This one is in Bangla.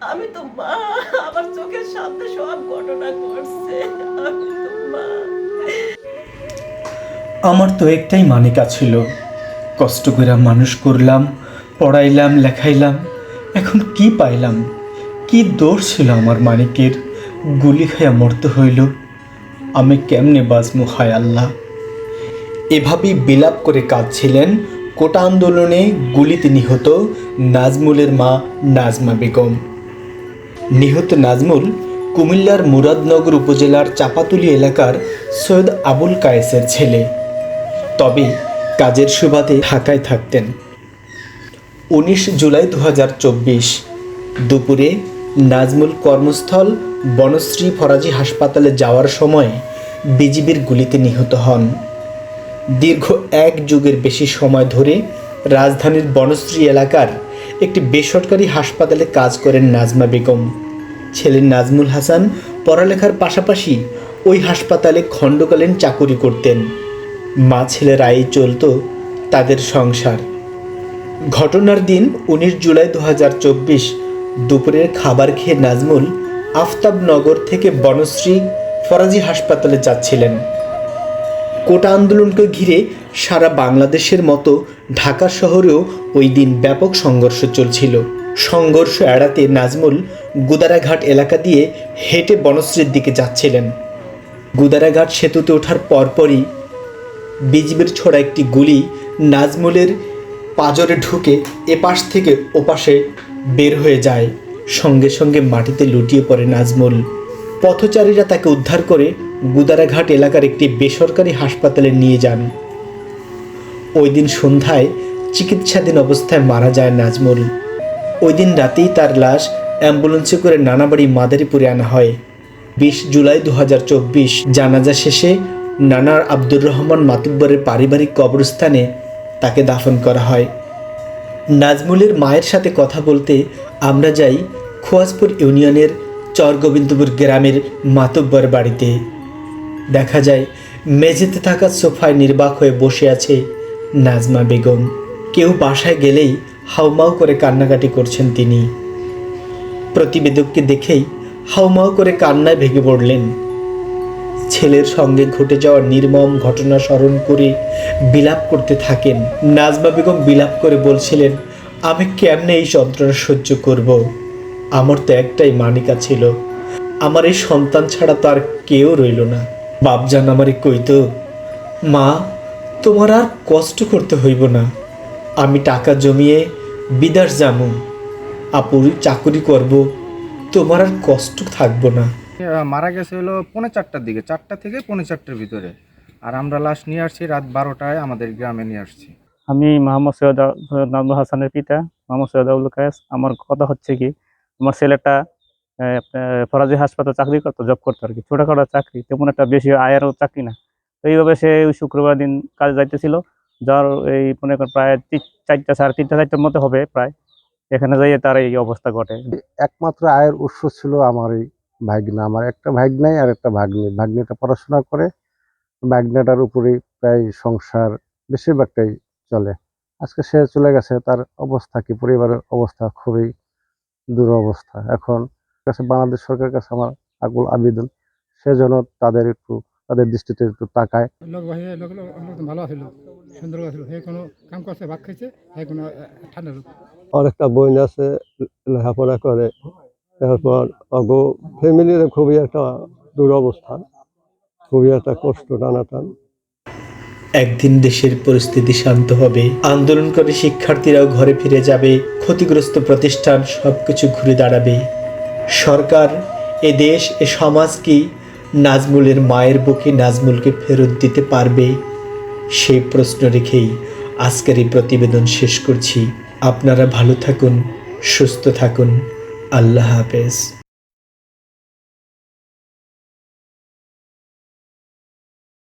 আমি তো মা, আমার চোখের সামনে সব ঘটনা ঘটছে। তো আমার তো একটাই মানিকা ছিল। কষ্ট করে মানুষ করলাম, পড়াইলাম, লেখাইলাম। এখন কি পাইলাম? কি দোষ ছিল আমার মানিকের? গুলি খাইয়া মরতে হইল। আমি কেমনে বাজমু হায় আল্লাহ? এভাবেই বিলাপ করে কাঁদছিলেন কোটা আন্দোলনে গুলিতে নিহত নাজমুলের মা নাজমা বেগম। নিহত নাজমুল কুমিল্লার মুরাদনগর উপজেলার চাপাতুলি এলাকার সৈয়দ আবুল কায়েসের ছেলে। তবে কাজের সুবাদে ঢাকায় থাকতেন। উনিশ জুলাই দু হাজার চব্বিশ দুপুরে নাজমুল কর্মস্থল বনশ্রী ফরাজি হাসপাতালে যাওয়ার সময় বিজিবির গুলিতে নিহত হন। দীর্ঘ এক যুগের বেশি সময় ধরে রাজধানীর বনশ্রী এলাকার একটি বেসরকারি হাসপাতালে কাজ করেন নাজমা বেগম। ছেলে নাজমুল হাসান পড়ালেখার পাশাপাশি ওই হাসপাতালে খণ্ডকালীন চাকুরি করতেন। মা ছেলের আয় চলত তাদের সংসার। ঘটনার দিন উনিশ জুলাই দু হাজার চব্বিশ দুপুরের খাবার খেয়ে নাজমুল আফতাবনগর থেকে বনশ্রী ফরাজি হাসপাতালে যাচ্ছিলেন। কোটা আন্দোলনকে ঘিরে সারা বাংলাদেশের মতো ঢাকা শহরেও ওই দিন ব্যাপক সংঘর্ষ চলছিল। সংঘর্ষ এড়াতে নাজমুল গুদারাঘাট এলাকা দিয়ে হেঁটে বনশ্রীর দিকে যাচ্ছিলেন। গুদারাঘাট সেতুতে ওঠার পরপরই বিজিবির ছোড়া একটি গুলি নাজমুলের পাজরে ঢুকে এপাশ থেকে ওপাশে বের হয়ে যায়। সঙ্গে সঙ্গে মাটিতে লুটিয়ে পড়ে নাজমুল। পথচারীরা তাকে উদ্ধার করে গুদারাঘাট এলাকার একটি বেসরকারি হাসপাতালে নিয়ে যান। ওই দিন সন্ধ্যায় চিকিৎসাধীন অবস্থায় মারা যায় নাজমুল। ওই দিন রাতেই তার লাশ অ্যাম্বুলেন্সে করে নানাবাড়ি মাদারীপুরে আনা হয়। বিশ জুলাই দু হাজার চব্বিশ জানাজা শেষে নানার আব্দুর রহমান মাতুব্বরের পারিবারিক কবরস্থানে তাকে দাফন করা হয়। নাজমুলের মায়ের সাথে কথা বলতে আমরা যাই খোয়াজপুর ইউনিয়নের চরগোবিন্দপুর গ্রামের মাতুব্বর বাড়িতে। দেখা যায়, মেঝেতে থাকা সোফায় নির্বাক হয়ে বসে আছে নাজমা বেগম, কেউ বাসায় গেলেই হাউমাউ করে কান্নাকাটি করছেন তিনি। প্রতিবেদককে দেখেই হাউমাউ করে কান্নায় ভেঙে পড়লেন। ছেলের সঙ্গে ঘটে যাওয়া নির্মম ঘটনা স্মরণ করে বিলাপ করতে থাকেন। নাজমা বেগম বিলাপ করে বলছিলেন, আমি কেমনে এই যন্ত্রণা সহ্য করব? আমার তো একটাই মানিকা ছিল। আমার এই সন্তান ছাড়া তো আর কেউ রইল না। বাপজান আমারে কইতো মা তোমার আর কষ্ট করতে হইব না। আমি টাকা জমিয়ে বিদাস যামু। আপুর চাকুরি করব। তোমার আর কষ্ট থাকব না। মারা গেছে হলো পৌনে চারটার দিকে। চারটা থেকে পৌনে চারটার ভিতরে। আর আমরা লাশ নিয়ে আসছি রাত বারোটায় আমাদের গ্রামে নিয়ে আসছি। আমি মোহাম্মদ সৈয়দ আ- হাসানের পিতা মোহাম্মদ সৈয়দ আবুল কায়েস। আমার কথা হচ্ছে কি আমার ছেলেটা ফরাজি হাসপাতাল চাকরি করতো জব করতো আর কি। ছোটখাটো চাকরি তেমন একটা বেশি আয়েরও চাকরি না। তো এইভাবে সে ওই শুক্রবার দিন কাজে যাইতেছিল। যার এই মনে করেন প্রায় চারটা সাড়ে তিনটা, চারটার মতো হবে প্রায়। এখানে যাইয়ে তার এই অবস্থা ঘটে। একমাত্র আয়ের উৎস ছিল আমার এই ভাগ্না। আমার একটা ভাগ্নাই আর একটা ভাগ্নি। ভাগ্নিটা পড়াশোনা করে, ভাগ্নাটার উপরেই প্রায় সংসার বেশিরভাগটাই চলে। আজকে সে চলে গেছে, তার অবস্থা কি? পরিবারের অবস্থা খুবই দুরবস্থা। এখন কাছে বাংলাদেশ সরকারের কাছে আমার আকুল আবেদন সেজন্য তাদের একটু তাদের দৃষ্টিতে একটু তাকায়। লোক ভাই লোক লোক ভালো আছিল সুন্দর আছিল সেই কোনো কাম করছে ভাত খাইছে সেই কোনো ঠান্ডা লোক। আর একটা বোন আছে লেখাপড়া করে। তারপর অগো ফ্যামিলির খুবই একটা দুরবস্থা খুবই একটা কষ্ট টানাটান। একদিন দেশের পরিস্থিতি শান্ত হবে। আন্দোলনকারী শিক্ষার্থীরাও ঘরে ফিরে যাবে। ক্ষতিগ্রস্ত প্রতিষ্ঠান সবকিছু ঘুরে দাঁড়াবে। সরকার এ দেশ এ সমাজ কি নাজমুলের মায়ের বুকে নাজমুলকে ফেরত দিতে পারবে? সেই প্রশ্ন রেখেই আজকের এই প্রতিবেদন শেষ করছি। আপনারা ভালো থাকুন, সুস্থ থাকুন। আল্লাহ হাফেজ।